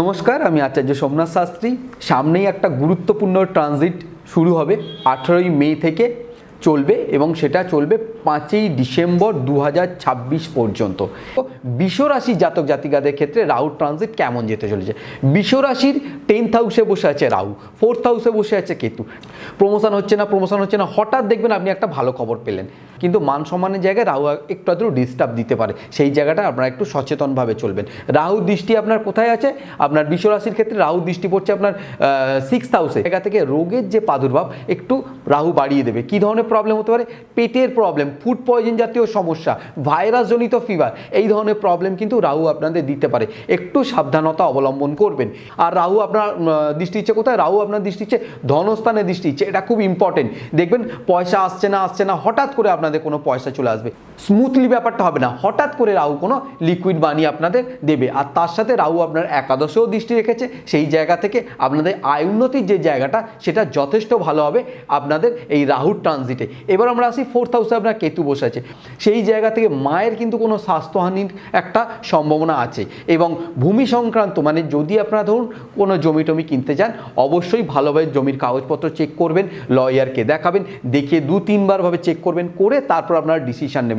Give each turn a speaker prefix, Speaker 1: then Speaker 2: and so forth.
Speaker 1: নমস্কার আমি আচার্য সোমনাথ শাস্ত্রী। সামনেই একটা গুরুত্বপূর্ণ ট্রানজিট শুরু হবে আঠেরোই মে থেকে। চলবে এবং সেটা চলবে পাঁচই ডিসেম্বর দু হাজার ছাব্বিশ পর্যন্ত। তো বিশ্বরাশি জাতক জাতিকাদের ক্ষেত্রে রাহু ট্রানজিট কেমন যেতে চলেছে? বিশ্বরাশির টেন্থ হাউসে বসে আছে রাহু ফোর্থ হাউসে বসে আছে কেতু। প্রমোশন হচ্ছে না প্রমোশন হচ্ছে না, হঠাৎ দেখবেন আপনি একটা ভালো খবর পেলেন। কিন্তু মান সম্মানের জায়গায় রাহু একটু আধটু ডিস্টার্ব দিতে পারে। সেই জায়গাটা আপনারা একটু সচেতনভাবে চলবেন। রাহু দৃষ্টি আপনার কোথায় আছে? আপনার বিশ্বরাশির ক্ষেত্রে রাহু দৃষ্টি পড়ছে আপনার সিক্স হাউসে জায়গা থেকে রোগের যে প্রাদুর্ভাব, একটু রাহু বাড়িয়ে দেবে। কী ধরনের প্রবলেম হতে পারে, পেটের প্রবলেম ফুড পয়জন জাতীয় সমস্যা ভাইরাসজনিত ফিভার এই ধরনের প্রবলেম কিন্তু রাহু আপনাদের দিতে পারে। একটু সাবধানতা অবলম্বন করবেন। আর রাহু আপনার দৃষ্টি ইচ্ছে কোথায়? রাহু আপনার দৃষ্টি ইচ্ছে ধনস্থানে দৃষ্টি ইচ্ছে, এটা খুব ইম্পর্টেন্ট দেখবেন, পয়সা আসছে না আসছে না, হঠাৎ করে আপনাদের কোনো পয়সা চলে আসবে। স্মুথলি ব্যাপারটা হবে না, হঠাৎ করে রাহু কোনো লিকুইড বানিয়ে আপনাদের দেবে। আর তার সাথে রাহু আপনার একাদশেও দৃষ্টি রেখেছে, সেই জায়গা থেকে আপনাদের আয় উন্নতির যে জায়গাটা, সেটা যথেষ্ট ভালো হবে। আপনাদের এই রাহুর ট্রানজিটে এবার আমরা আসি ফোর্থ হাউসে আপনার কেতু বসে আছে। সেই জায়গা থেকে মায়ের কিন্তু কোনো স্বাস্থ্যহানির একটা সম্ভাবনা আছে। এবং ভূমি সংক্রান্ত মানে যদি আপনারা ধরুন কোনো জমি টমি কিনতে চান অবশ্যই ভালোভাবে জমির কাগজপত্র চেক করবেন লয়ারকে দেখাবেন, দেখে দু তিনবারভাবে চেক করবেন, করে তারপর আপনারা ডিসিশান নেবেন।